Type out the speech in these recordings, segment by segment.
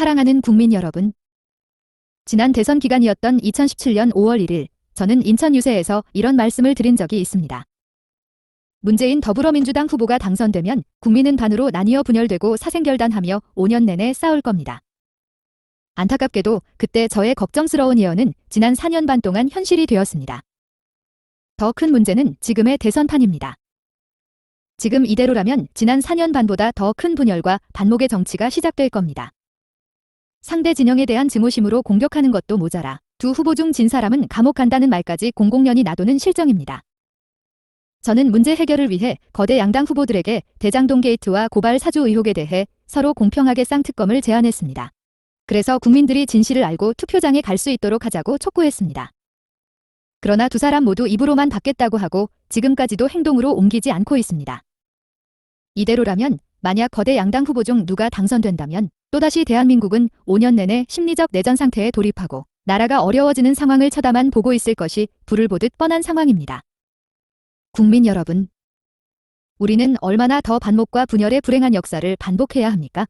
사랑하는 국민 여러분. 지난 대선 기간이었던 2017년 5월 1일, 저는 인천 유세에서 이런 말씀을 드린 적이 있습니다. 문재인 더불어민주당 후보가 당선되면 국민은 반으로 나뉘어 분열되고 사생결단하며 5년 내내 싸울 겁니다. 안타깝게도 그때 저의 걱정스러운 예언은 지난 4년 반 동안 현실이 되었습니다. 더 큰 문제는 지금의 대선판입니다. 지금 이대로라면 지난 4년 반보다 더 큰 분열과 반목의 정치가 시작될 겁니다. 상대 진영에 대한 증오심으로 공격하는 것도 모자라 두 후보 중 진 사람은 감옥 간다는 말까지 공공연히 놔두는 실정입니다. 저는 문제 해결을 위해 거대 양당 후보들에게 대장동 게이트와 고발 사주 의혹에 대해 서로 공평하게 쌍특검을 제안했습니다. 그래서 국민들이 진실을 알고 투표장에 갈 수 있도록 하자고 촉구했습니다. 그러나 두 사람 모두 입으로만 받겠다고 하고 지금까지도 행동으로 옮기지 않고 있습니다. 이대로라면 만약 거대 양당 후보 중 누가 당선된다면 또다시 대한민국은 5년 내내 심리적 내전 상태에 돌입하고 나라가 어려워지는 상황을 쳐다만 보고 있을 것이 불을 보듯 뻔한 상황입니다. 국민 여러분, 우리는 얼마나 더 반목과 분열의 불행한 역사를 반복해야 합니까?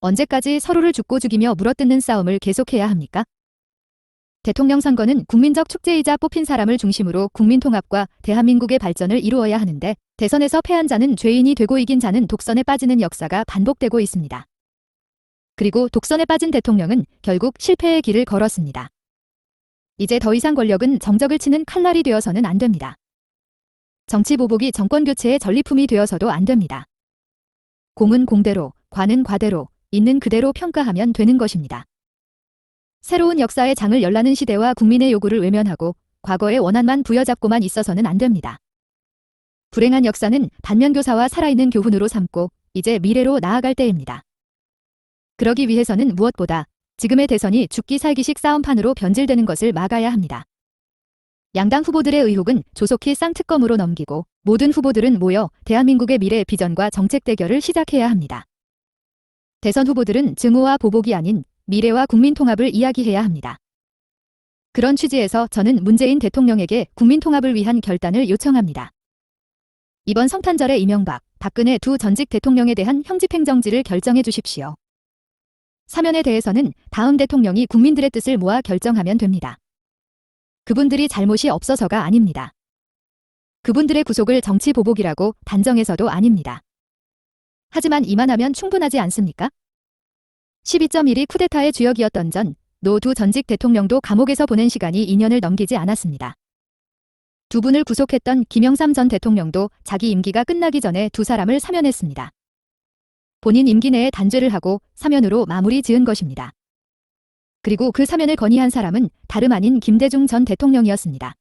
언제까지 서로를 죽고 죽이며 물어뜯는 싸움을 계속해야 합니까? 대통령 선거는 국민적 축제이자 뽑힌 사람을 중심으로 국민 통합과 대한민국의 발전을 이루어야 하는데 대선에서 패한 자는 죄인이 되고 이긴 자는 독선에 빠지는 역사가 반복되고 있습니다. 그리고 독선에 빠진 대통령은 결국 실패의 길을 걸었습니다. 이제 더 이상 권력은 정적을 치는 칼날이 되어서는 안 됩니다. 정치 보복이 정권 교체의 전리품이 되어서도 안 됩니다. 공은 공대로, 과는 과대로, 있는 그대로 평가하면 되는 것입니다. 새로운 역사의 장을 열라는 시대와 국민의 요구를 외면하고 과거의 원한만 부여잡고만 있어서는 안 됩니다. 불행한 역사는 반면교사와 살아있는 교훈으로 삼고 이제 미래로 나아갈 때입니다. 그러기 위해서는 무엇보다 지금의 대선이 죽기 살기식 싸움판으로 변질되는 것을 막아야 합니다. 양당 후보들의 의혹은 조속히 쌍특검으로 넘기고 모든 후보들은 모여 대한민국의 미래 비전과 정책 대결을 시작해야 합니다. 대선 후보들은 증오와 보복이 아닌 미래와 국민 통합을 이야기해야 합니다. 그런 취지에서 저는 문재인 대통령에게 국민 통합을 위한 결단을 요청합니다. 이번 성탄절에 이명박, 박근혜 두 전직 대통령에 대한 형집행정지를 결정해 주십시오. 사면에 대해서는 다음 대통령이 국민들의 뜻을 모아 결정하면 됩니다. 그분들이 잘못이 없어서가 아닙니다. 그분들의 구속을 정치 보복이라고 단정해서도 아닙니다. 하지만 이만하면 충분하지 않습니까? 12.1이 쿠데타의 주역이었던 전, 노 두 전직 대통령도 감옥에서 보낸 시간이 2년을 넘기지 않았습니다. 두 분을 구속했던 김영삼 전 대통령도 자기 임기가 끝나기 전에 두 사람을 사면했습니다. 본인 임기 내에 단죄를 하고 사면으로 마무리 지은 것입니다. 그리고 그 사면을 건의한 사람은 다름 아닌 김대중 전 대통령이었습니다.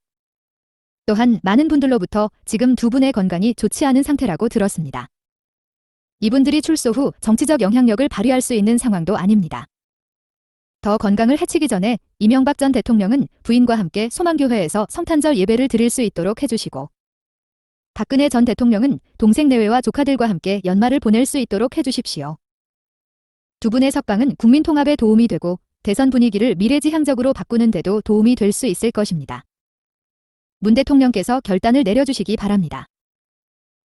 또한 많은 분들로부터 지금 두 분의 건강이 좋지 않은 상태라고 들었습니다. 이분들이 출소 후 정치적 영향력을 발휘할 수 있는 상황도 아닙니다. 더 건강을 해치기 전에 이명박 전 대통령은 부인과 함께 소망교회에서 성탄절 예배를 드릴 수 있도록 해주시고 박근혜 전 대통령은 동생 내외와 조카들과 함께 연말을 보낼 수 있도록 해주십시오. 두 분의 석방은 국민 통합에 도움이 되고 대선 분위기를 미래지향적으로 바꾸는 데도 도움이 될 수 있을 것입니다. 문 대통령께서 결단을 내려주시기 바랍니다.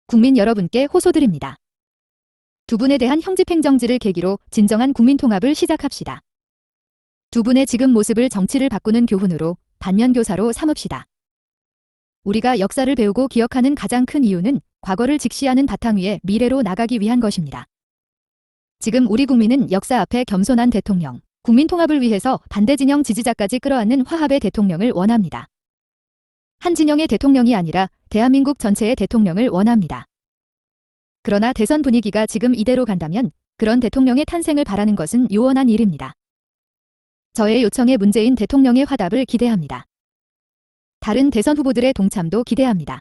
국민 여러분께 호소드립니다. 두 분에 대한 형집행정지를 계기로 진정한 국민 통합을 시작합시다. 두 분의 지금 모습을 정치를 바꾸는 교훈으로 반면교사로 삼읍시다. 우리가 역사를 배우고 기억하는 가장 큰 이유는 과거를 직시하는 바탕 위에 미래로 나가기 위한 것입니다. 지금 우리 국민은 역사 앞에 겸손한 대통령, 국민 통합을 위해서 반대 진영 지지자까지 끌어안는 화합의 대통령을 원합니다. 한 진영의 대통령이 아니라 대한민국 전체의 대통령을 원합니다. 그러나 대선 분위기가 지금 이대로 간다면 그런 대통령의 탄생을 바라는 것은 요원한 일입니다. 저의 요청에 문재인 대통령의 화답을 기대합니다. 다른 대선 후보들의 동참도 기대합니다.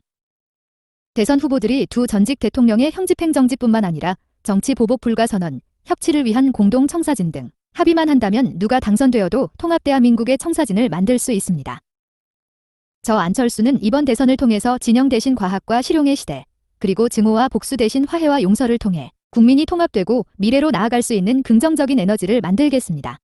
대선 후보들이 두 전직 대통령의 형집행정지뿐만 아니라 정치 보복 불가 선언, 협치를 위한 공동 청사진 등 합의만 한다면 누가 당선되어도 통합 대한민국의 청사진을 만들 수 있습니다. 저 안철수는 이번 대선을 통해서 진영 대신 과학과 실용의 시대, 그리고 증오와 복수 대신 화해와 용서를 통해 국민이 통합되고 미래로 나아갈 수 있는 긍정적인 에너지를 만들겠습니다.